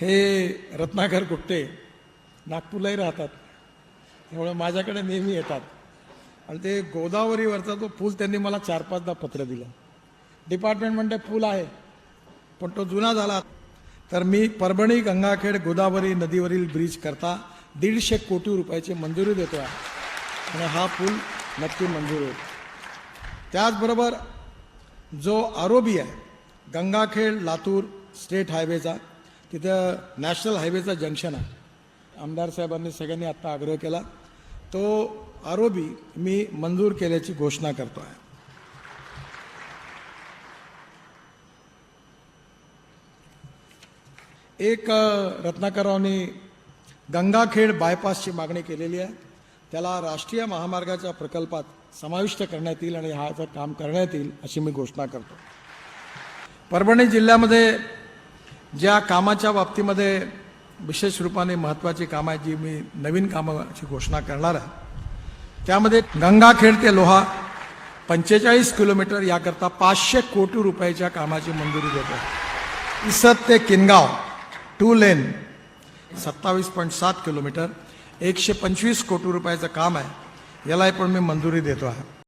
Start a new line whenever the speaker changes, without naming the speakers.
हे रत्नाकर कुट्टे नागपूरलाही राहतात. त्यामुळे माझ्याकडे नेहमी येतात. आणि ते गोदावरीवरचा तो पूल त्यांनी मला चार पाचदा पत्र दिलं. डिपार्टमेंट म्हणते पूल आहे पण तो जुना झाला. तर मी परभणी गंगाखेड गोदावरी नदीवरील ब्रिज करता दीडशे कोटी रुपयाची मंजुरी देतो आहे. आणि हा पूल नक्की मंजूर होईल. त्याचबरोबर जो आरोबी आहे गंगाखेड लातूर स्टेट हायवेचा तिथं नॅशनल हायवेचा जंक्शन आहे. आमदार साहेबांनी सगळ्यांनी आत्ता आग्रह केला. तो आरोबी मी मंजूर केल्याची घोषणा करतो आहे एक अ, रत्नाकररावनी गंगाखेड बायपासची मागणी केलेली आहे. त्याला राष्ट्रीय महामार्गाच्या प्रकल्पात समाविष्ट करण्यात येईल आणि ह्याचं काम करण्यात येईल अशी मी घोषणा करतो. परभणी जिल्ह्यामध्ये ज्या कामाच्या बाबतीमध्ये विशेष रूपाने महत्त्वाची कामं आहेत जी मी नवीन कामाची घोषणा करणार आहे त्यामध्ये गंगाखेड ते लोहा पंचेचाळीस किलोमीटर याकरता पाचशे कोटी रुपयाच्या कामाची मंजुरी देतो. इसत ते किनगाव टू लेन सत्तावीस पॉईंट सात किलोमीटर एकशे पंचवीस कोटी रुपयाचं काम आहे यालाही पण मी मंजुरी देतो आहे.